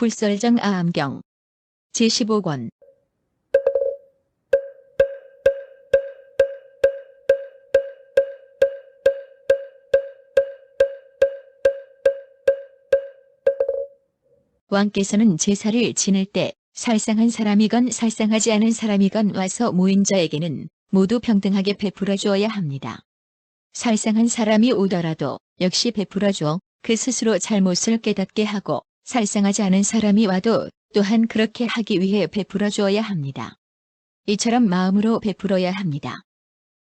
굴설정 아암경 제15권 왕께서는 제사를 지낼 때 살상한 사람이건 살상하지 않은 사람이건 와서 모인 자에게는 모두 평등하게 베풀어 주어야 합니다. 살상한 사람이 오더라도 역시 베풀어 주어 그 스스로 잘못을 깨닫게 하고 살상하지 않은 사람이 와도 또한 그렇게 하기 위해 베풀어 주어야 합니다. 이처럼 마음으로 베풀어야 합니다.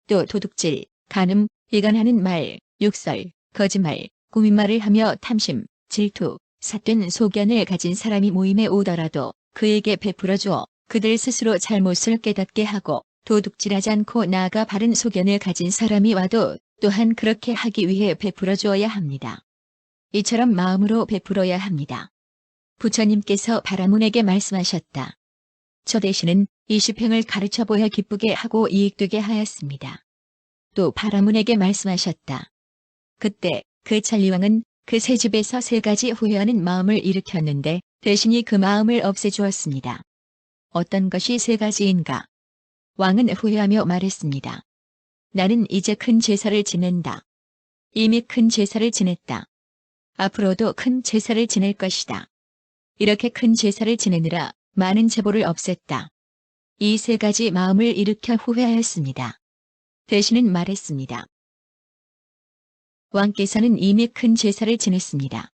또 도둑질, 간음, 이간하는 말, 욕설, 거짓말, 꾸민말을 하며 탐심, 질투, 삿된 소견을 가진 사람이 모임에 오더라도 그에게 베풀어 주어 그들 스스로 잘못을 깨닫게 하고 도둑질하지 않고 나아가 바른 소견을 가진 사람이 와도 또한 그렇게 하기 위해 베풀어 주어야 합니다. 이처럼 마음으로 베풀어야 합니다. 부처님께서 바라문에게 말씀하셨다. 저 대신은 이 시팽을 가르쳐 보여 기쁘게 하고 이익되게 하였습니다. 또 바라문에게 말씀하셨다. 그때 그 찰리왕은 그새 집에서 세 가지 후회하는 마음을 일으켰는데 대신이 그 마음을 없애주었습니다. 어떤 것이 세 가지인가? 왕은 후회하며 말했습니다. 나는 이제 큰 제사를 지낸다. 이미 큰 제사를 지냈다. 앞으로도 큰 제사를 지낼 것이다. 이렇게 큰 제사를 지내느라 많은 제보를 없앴다. 이 세 가지 마음을 일으켜 후회하였습니다. 대신은 말했습니다. 왕께서는 이미 큰 제사를 지냈습니다.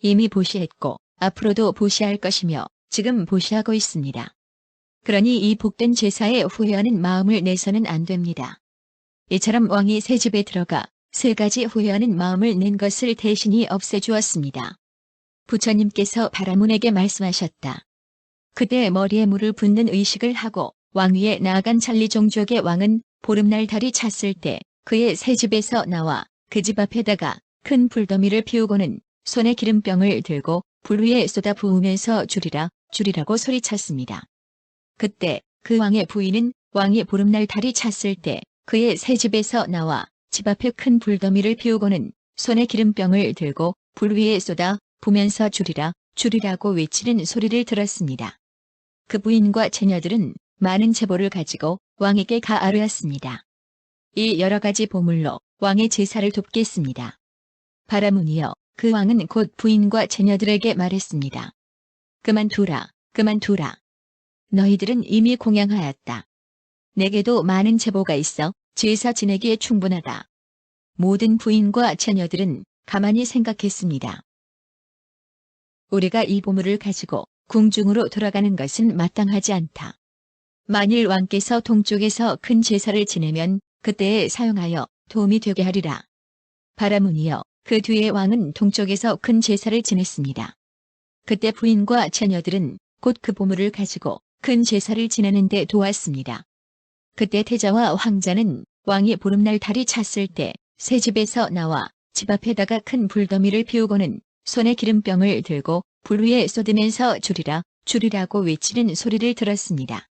이미 보시했고 앞으로도 보시할 것이며 지금 보시하고 있습니다. 그러니 이 복된 제사에 후회하는 마음을 내서는 안 됩니다. 이처럼 왕이 새 집에 들어가 세 가지 후회하는 마음을 낸 것을 대신이 없애주었습니다. 부처님께서 바라문에게 말씀하셨다. 그때 머리에 물을 붓는 의식을 하고 왕 위에 나아간 찰리 종족의 왕은 보름날 달이 찼을 때 그의 새 집에서 나와 그 집 앞에다가 큰 불더미를 피우고는 손에 기름병을 들고 불 위에 쏟아 부으면서 줄이라 줄이라고 소리쳤습니다. 그때 그 왕의 부인은 왕이 보름날 달이 찼을 때 그의 새 집에서 나와 집 앞에 큰 불더미를 피우고는 손에 기름병을 들고 불 위에 쏟아 부면서 줄이라 줄이라고 외치는 소리를 들었습니다. 그 부인과 처녀들은 많은 제보를 가지고 왕에게 가아뢰었습니다. 이 여러 가지 보물로 왕의 제사를 돕겠습니다. 바라문이여 그 왕은 곧 부인과 처녀들에게 말했습니다. 그만두라, 그만두라. 너희들은 이미 공양하였다. 내게도 많은 제보가 있어 제사 지내기에 충분하다. 모든 부인과 처녀들은 가만히 생각했습니다. 우리가 이 보물을 가지고 궁중으로 돌아가는 것은 마땅하지 않다. 만일 왕께서 동쪽에서 큰 제사를 지내면 그때에 사용하여 도움이 되게 하리라. 바라문이여 그 뒤에 왕은 동쪽에서 큰 제사를 지냈습니다. 그때 부인과 처녀들은 곧 그 보물을 가지고 큰 제사를 지내는데 도왔습니다. 그때 태자와 황자는 왕이 보름날 달이 찼을 때 새 집에서 나와 집 앞에다가 큰 불더미를 피우고는 손에 기름병을 들고 불 위에 쏟으면서 줄이라 줄이라고 외치는 소리를 들었습니다.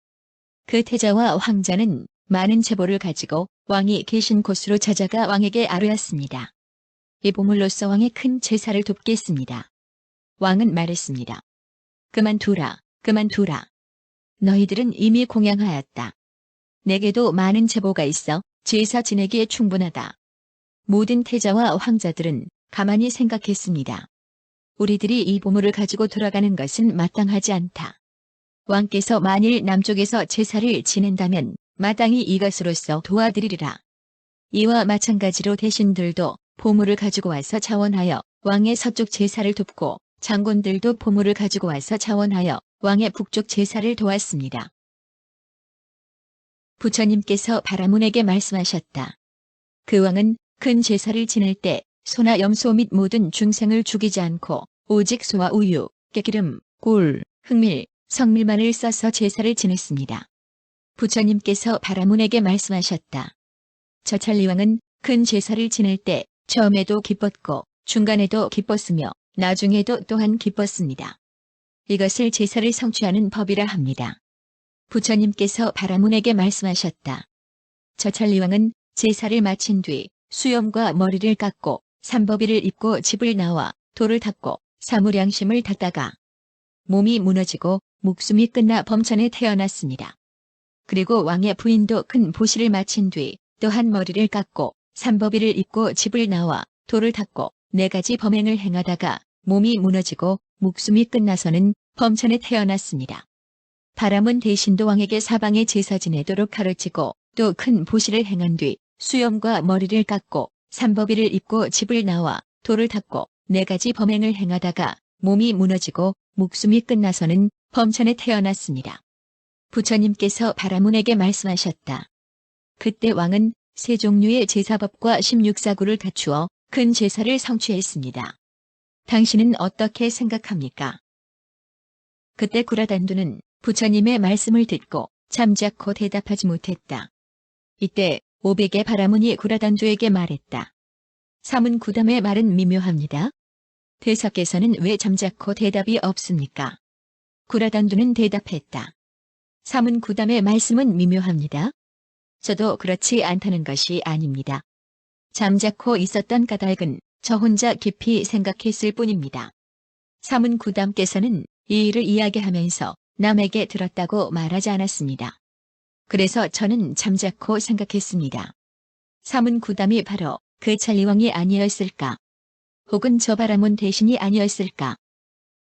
그 태자와 황자는 많은 제보를 가지고 왕이 계신 곳으로 찾아가 왕에게 아뢰었습니다. 이 보물로서 왕의 큰 제사를 돕겠습니다. 왕은 말했습니다. 그만두라, 그만두라. 너희들은 이미 공양하였다. 내게도 많은 제보가 있어 제사 지내기에 충분하다. 모든 태자와 황자들은 가만히 생각했습니다. 우리들이 이 보물을 가지고 돌아가는 것은 마땅하지 않다. 왕께서 만일 남쪽에서 제사를 지낸다면 마땅히 이것으로서 도와드리리라. 이와 마찬가지로 대신들도 보물을 가지고 와서 자원하여 왕의 서쪽 제사를 돕고 장군들도 보물을 가지고 와서 자원하여 왕의 북쪽 제사를 도왔습니다. 부처님께서 바라문에게 말씀하셨다. 그 왕은 큰 제사를 지낼 때 소나 염소 및 모든 중생을 죽이지 않고 오직 소와 우유, 깨기름, 꿀, 흑밀, 성밀만을 써서 제사를 지냈습니다. 부처님께서 바라문에게 말씀하셨다. 저 찰리왕은 큰 제사를 지낼 때 처음에도 기뻤고 중간에도 기뻤으며 나중에도 또한 기뻤습니다. 이것을 제사를 성취하는 법이라 합니다. 부처님께서 바라문에게 말씀하셨다. 저 찰리왕은 제사를 마친 뒤 수염과 머리를 깎고 삼법이를 입고 집을 나와 돌을 닦고 사무량심을 닦다가 몸이 무너지고 목숨이 끝나 범천에 태어났습니다. 그리고 왕의 부인도 큰 보시를 마친 뒤 또한 머리를 깎고 삼법이를 입고 집을 나와 돌을 닦고 네 가지 범행을 행하다가 몸이 무너지고 목숨이 끝나서는 범천에 태어났습니다. 바람은 대신도 왕에게 사방에 제사 지내도록 가르치고 또 큰 보시를 행한 뒤 수염과 머리를 깎고 삼법이를 입고 집을 나와 돌을 닦고 네 가지 범행을 행하다가 몸이 무너지고 목숨이 끝나서는 범천에 태어났습니다. 부처님께서 바라문에게 말씀하셨다. 그때 왕은 세 종류의 제사법과 16사구를 갖추어 큰 제사를 성취했습니다. 당신은 어떻게 생각합니까? 그때 구라단두는 부처님의 말씀을 듣고 잠자코 대답하지 못했다. 이때 오백의 바라문이 구라단두에게 말했다. 사문 구담의 말은 미묘합니다. 대사께서는 왜 잠자코 대답이 없습니까? 구라단두는 대답했다. 사문 구담의 말씀은 미묘합니다. 저도 그렇지 않다는 것이 아닙니다. 잠자코 있었던 까닭은 저 혼자 깊이 생각했을 뿐입니다. 사문 구담께서는 이 일을 이야기하면서 남에게 들었다고 말하지 않았습니다. 그래서 저는 잠자코 생각했습니다. 사문 구담이 바로 그 찰리왕이 아니었을까? 혹은 저 바라문 대신이 아니었을까?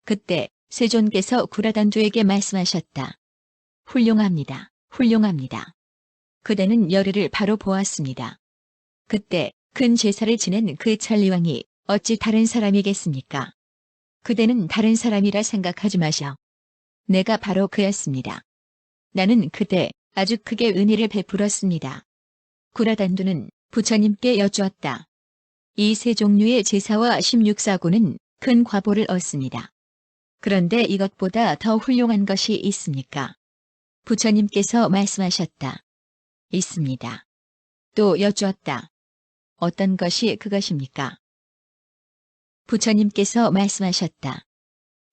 그때 세존께서 구라단두에게 말씀하셨다. 훌륭합니다. 훌륭합니다. 그대는 열애를 바로 보았습니다. 그때 큰 제사를 지낸 그 찰리왕이 어찌 다른 사람이겠습니까? 그대는 다른 사람이라 생각하지 마셔. 내가 바로 그였습니다. 나는 그대 아주 크게 은혜를 베풀었습니다. 구라단두는 부처님께 여쭈었다. 이 세 종류의 제사와 16사구는 큰 과보를 얻습니다. 그런데 이것보다 더 훌륭한 것이 있습니까? 부처님께서 말씀하셨다. 있습니다. 또 여쭈었다. 어떤 것이 그것입니까? 부처님께서 말씀하셨다.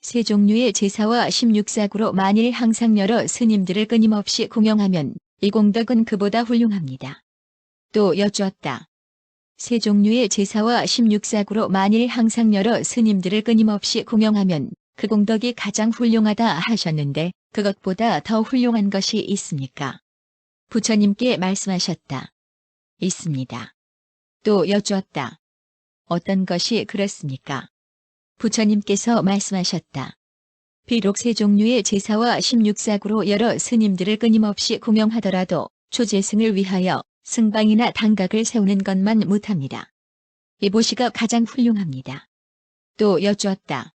세 종류의 제사와 16사구로 만일 항상 여러 스님들을 끊임없이 공영하면 이 공덕은 그보다 훌륭합니다. 또 여쭈었다. 세 종류의 제사와 16사구로 만일 항상 여러 스님들을 끊임없이 공영하면 그 공덕이 가장 훌륭하다 하셨는데 그것보다 더 훌륭한 것이 있습니까? 부처님께 말씀하셨다. 있습니다. 또 여쭈었다. 어떤 것이 그렇습니까? 부처님께서 말씀하셨다. 비록 세 종류의 제사와 16사구로 여러 스님들을 끊임없이 공영하더라도 초재승을 위하여 승방이나 단각을 세우는 것만 못합니다. 이보시가 가장 훌륭합니다. 또 여쭈었다.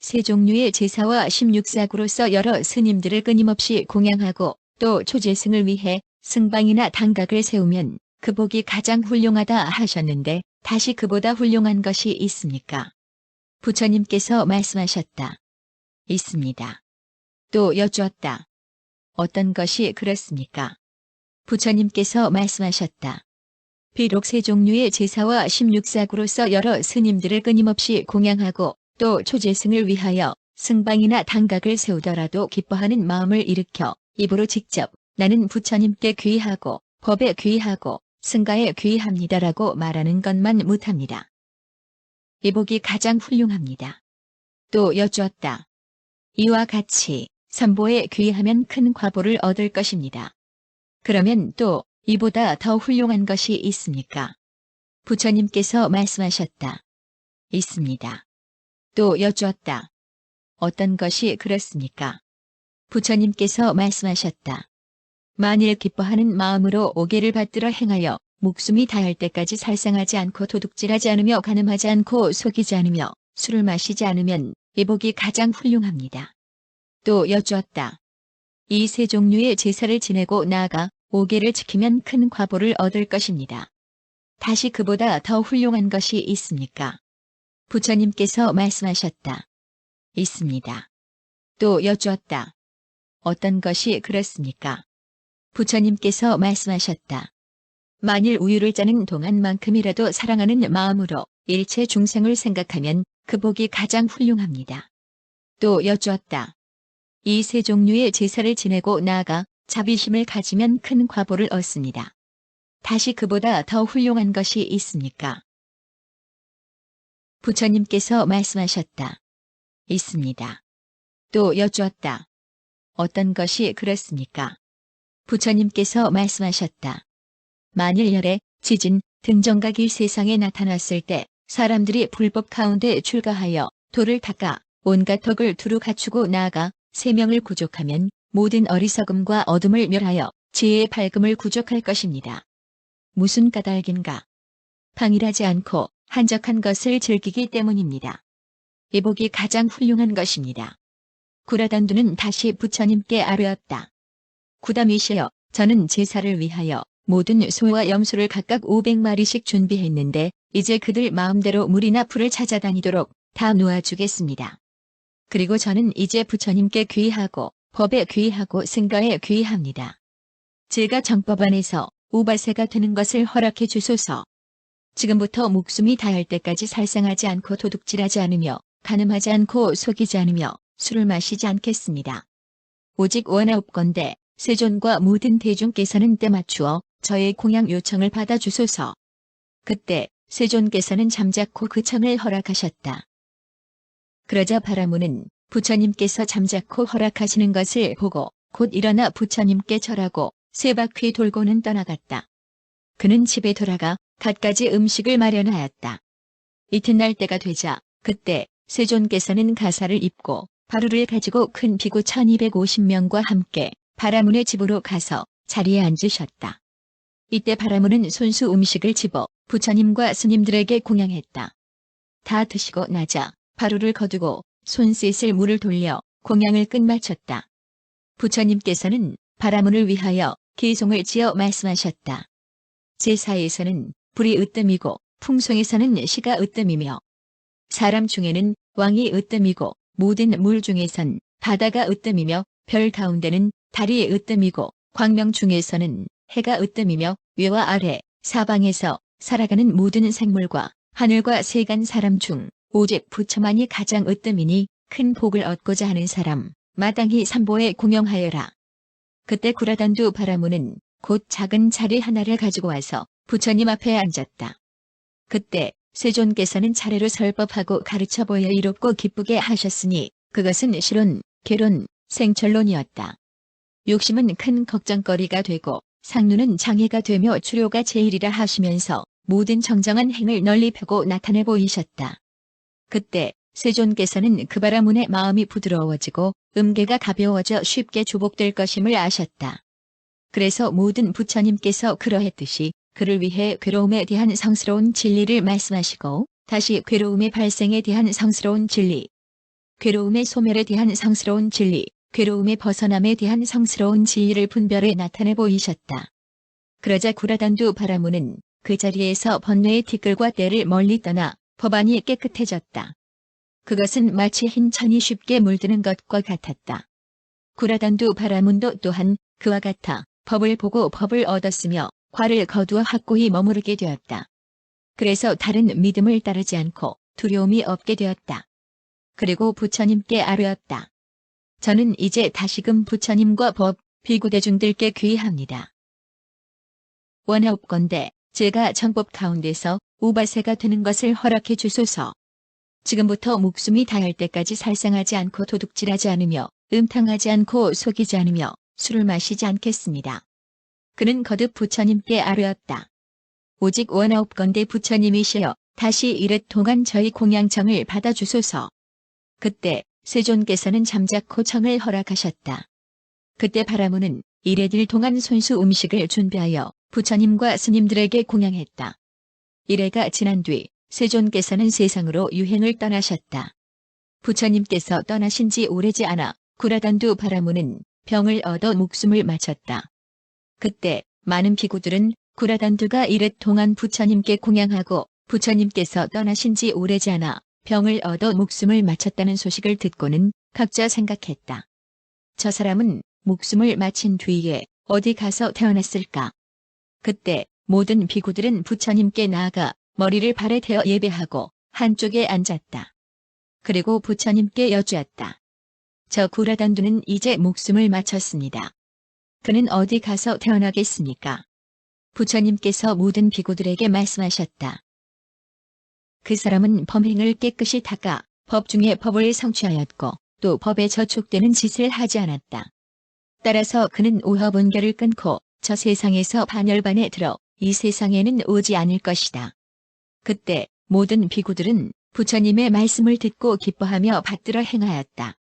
세 종류의 제사와 16사구로서 여러 스님들을 끊임없이 공양하고 또 초재승을 위해 승방이나 단각을 세우면 그 복이 가장 훌륭하다 하셨는데 다시 그보다 훌륭한 것이 있습니까? 부처님께서 말씀하셨다. 있습니다. 또 여쭈었다. 어떤 것이 그렇습니까? 부처님께서 말씀하셨다. 비록 세 종류의 제사와 16사구로서 여러 스님들을 끊임없이 공양하고 또 초재승을 위하여 승방이나 단각을 세우더라도 기뻐하는 마음을 일으켜 입으로 직접 나는 부처님께 귀하고 법에 귀하고 승가에 귀합니다라고 말하는 것만 못합니다. 이 복이 가장 훌륭합니다. 또 여쭈었다. 이와 같이 선보에 귀하면 큰 과보를 얻을 것입니다. 그러면 또 이보다 더 훌륭한 것이 있습니까? 부처님께서 말씀하셨다. 있습니다. 또 여쭈었다. 어떤 것이 그렇습니까? 부처님께서 말씀하셨다. 만일 기뻐하는 마음으로 오계를 받들어 행하여 목숨이 다할 때까지 살상하지 않고 도둑질하지 않으며 가늠하지 않고 속이지 않으며 술을 마시지 않으면 이 복이 가장 훌륭합니다. 또 여쭈었다. 이 세 종류의 제사를 지내고 나아가 오계를 지키면 큰 과보를 얻을 것입니다. 다시 그보다 더 훌륭한 것이 있습니까? 부처님께서 말씀하셨다. 있습니다. 또 여쭈었다. 어떤 것이 그렇습니까? 부처님께서 말씀하셨다. 만일 우유를 짜는 동안만큼이라도 사랑하는 마음으로 일체 중생을 생각하면 그 복이 가장 훌륭합니다. 또 여쭈었다. 이 세 종류의 제사를 지내고 나아가 자비심을 가지면 큰 과보를 얻습니다. 다시 그보다 더 훌륭한 것이 있습니까? 부처님께서 말씀하셨다. 있습니다. 또 여쭈었다. 어떤 것이 그렇습니까? 부처님께서 말씀하셨다. 만일 열애, 지진, 등 정각이 세상에 나타났을 때 사람들이 불법 가운데 출가하여 돌을 닦아 온갖 덕을 두루 갖추고 나아가 세명을 구족하면 모든 어리석음과 어둠을 멸하여 지혜의 밝음을 구족할 것입니다. 무슨 까닭인가? 방일하지 않고 한적한 것을 즐기기 때문입니다. 이 복이 가장 훌륭한 것입니다. 구라단두는 다시 부처님께 아뢰었다. 구담이시여, 저는 제사를 위하여 모든 소와 염소를 각각 500마리씩 준비했는데 이제 그들 마음대로 물이나 풀을 찾아다니도록 다 놓아주겠습니다. 그리고 저는 이제 부처님께 귀하고 법에 귀하고 승가에 귀합니다. 제가 정법 안에서 우발세가 되는 것을 허락해 주소서. 지금부터 목숨이 다할 때까지 살상하지 않고 도둑질하지 않으며 가늠하지 않고 속이지 않으며 술을 마시지 않겠습니다. 오직 원하옵건대 세존과 모든 대중께서는 때 맞추어 저의 공양 요청을 받아 주소서. 그때 세존께서는 잠자코 그 청을 허락하셨다. 그러자 바라무는 부처님께서 잠자코 허락하시는 것을 보고 곧 일어나 부처님께 절하고 세 바퀴 돌고는 떠나갔다. 그는 집에 돌아가 갖가지 음식을 마련하였다. 이튿날 때가 되자 그때 세존께서는 가사를 입고 바루를 가지고 큰 비구 1250명과 함께 바라문의 집으로 가서 자리에 앉으셨다. 이때 바라문은 손수 음식을 집어 부처님과 스님들에게 공양했다. 다 드시고 나자 바루를 거두고 손짓을 물을 돌려 공양을 끝마쳤다. 부처님께서는 바라문을 위하여 기송을 지어 말씀하셨다. 제사에서는 불이 으뜸이고 풍송에서는 시가 으뜸이며 사람 중에는 왕이 으뜸이고 모든 물 중에선 바다가 으뜸이며 별 가운데는 달이 으뜸이고 광명 중에서는 해가 으뜸이며 위와 아래 사방에서 살아가는 모든 생물과 하늘과 세간 사람 중 오직 부처만이 가장 으뜸이니 큰 복을 얻고자 하는 사람 마땅히 삼보에 공영하여라. 그때 구라단두 바라무는 곧 작은 자리 하나를 가지고 와서 부처님 앞에 앉았다. 그때 세존께서는 차례로 설법하고 가르쳐 보여 이롭고 기쁘게 하셨으니 그것은 실론, 개론, 생철론이었다. 욕심은 큰 걱정거리가 되고 상누는 장애가 되며 추료가 제일이라 하시면서 모든 정정한 행을 널리 펴고 나타내 보이셨다. 그때 세존께서는 그 바라문의 마음이 부드러워지고 음계가 가벼워져 쉽게 주복될 것임을 아셨다. 그래서 모든 부처님께서 그러했듯이 그를 위해 괴로움에 대한 성스러운 진리를 말씀하시고 다시 괴로움의 발생에 대한 성스러운 진리, 괴로움의 소멸에 대한 성스러운 진리, 괴로움의 벗어남에 대한 성스러운 진리를 분별해 나타내 보이셨다. 그러자 구라단두 바라무는 그 자리에서 번뇌의 티끌과 때를 멀리 떠나 법안이 깨끗해졌다. 그것은 마치 흰 천이 쉽게 물드는 것과 같았다. 구라단두 바라문도 또한 그와 같아 법을 보고 법을 얻었으며 과를 거두어 확고히 머무르게 되었다. 그래서 다른 믿음을 따르지 않고 두려움이 없게 되었다. 그리고 부처님께 아뢰었다. 저는 이제 다시금 부처님과 법, 비구대중들께 귀합니다. 원하옵건대 제가 정법 가운데서 우발세가 되는 것을 허락해 주소서. 지금부터 목숨이 다할 때까지 살상하지 않고 도둑질하지 않으며 음탕하지 않고 속이지 않으며 술을 마시지 않겠습니다. 그는 거듭 부처님께 아뢰었다. 오직 원하옵건대 부처님이시여 다시 이릇 동안 저희 공양청을 받아주소서. 그때 세존께서는 잠자코 청을 허락하셨다. 그때 바라무는 이래딜 동안 손수 음식을 준비하여 부처님과 스님들에게 공양했다. 이래가 지난 뒤 세존께서는 세상으로 유행을 떠나셨다. 부처님께서 떠나신 지 오래지 않아 구라단두 바라무는 병을 얻어 목숨을 마쳤다. 그때 많은 비구들은 구라단두가 이릇 동안 부처님께 공양하고 부처님께서 떠나신 지 오래지 않아 병을 얻어 목숨을 마쳤다는 소식을 듣고는 각자 생각했다. 저 사람은 목숨을 마친 뒤에 어디 가서 태어났을까? 그때 모든 비구들은 부처님께 나아가 머리를 발에 대어 예배하고 한쪽에 앉았다. 그리고 부처님께 여쭈었다. 저 구라단두는 이제 목숨을 마쳤습니다. 그는 어디 가서 태어나겠습니까? 부처님께서 모든 비구들에게 말씀하셨다. 그 사람은 범행을 깨끗이 닦아 법 중에 법을 성취하였고 또 법에 저촉되는 짓을 하지 않았다. 따라서 그는 오합은결을 끊고 저 세상에서 반열반에 들어 이 세상에는 오지 않을 것이다. 그때 모든 비구들은 부처님의 말씀을 듣고 기뻐하며 받들어 행하였다.